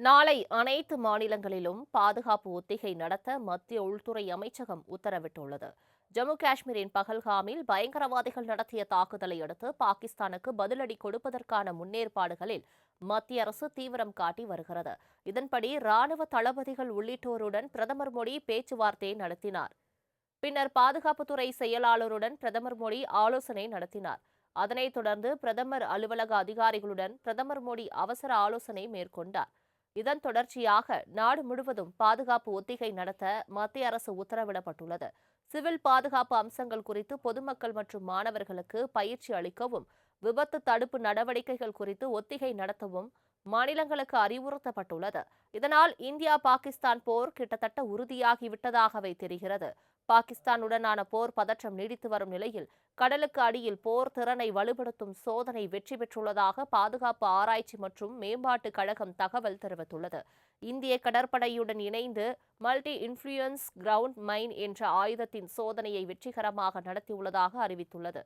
நாளை அனைத்து மாநிலங்களிலும் பாதுகாப்பு ஒத்திகை நடத்த மத்திய உள்துறை அமைச்சகம் உத்தரவிட்டுள்ளது. ஜம்மு காஷ்மீரின் பகல்காமில் பயங்கரவாதிகள் நடத்திய தாக்குதலை அடுத்து பாகிஸ்தானுக்கு பதிலடி கொடுப்பதற்கான முன்னேற்பாடுகளில் மத்திய அரசு தீவிரம் காட்டி வருகிறது. இதன்படி ராணுவ தளபதிகள் உள்ளிட்டோருடன் பிரதமர் மோடி பேச்சுவார்த்தை நடத்தினார். பின்னர் பாதுகாப்புத்துறை செயலாளருடன் பிரதமர் மோடி ஆலோசனை நடத்தினார். அதனைத் தொடர்ந்து பிரதமர் அலுவலக அதிகாரிகளுடன் பிரதமர் மோடி அவசர ஆலோசனை மேற்கொண்டார். இதன் தொடர்ச்சியாக நாடு முழுவதும் பாதுகாப்பு ஒத்திகை நடத்த மத்திய அரசு உத்தரவிடப்பட்டுள்ளது. சிவில் பாதுகாப்பு அம்சங்கள் குறித்து பொதுமக்கள் மற்றும் மாணவர்களுக்கு பயிற்சி அளிக்கவும் விபத்து தடுப்பு நடவடிக்கைகள் குறித்து ஒத்திகை நடத்தவும் மாநிலங்களுக்கு அறிவுறுத்தப்பட்டுள்ளது. இதனால் இந்தியா பாகிஸ்தான் போர் கிட்டத்தட்ட உறுதியாகிவிட்டதாகவே தெரிகிறது. பாகிஸ்தானுடனான போர் பதற்றம் நீடித்து வரும் நிலையில் கடலுக்கு அடியில் போர் திறனை வலுப்படுத்தும் சோதனை வெற்றி பெற்றுள்ளதாக பாதுகாப்பு ஆராய்ச்சி மற்றும் மேம்பாட்டு கழகம் தகவல் தெரிவித்துள்ளது. இந்திய கடற்படையுடன் இணைந்து மல்டி இன்ஃப்ளூயன்ஸ் கிரவுண்ட் மைன் என்ற ஆயுதத்தின் சோதனையை வெற்றிகரமாக நடத்தியுள்ளதாக அறிவித்துள்ளது.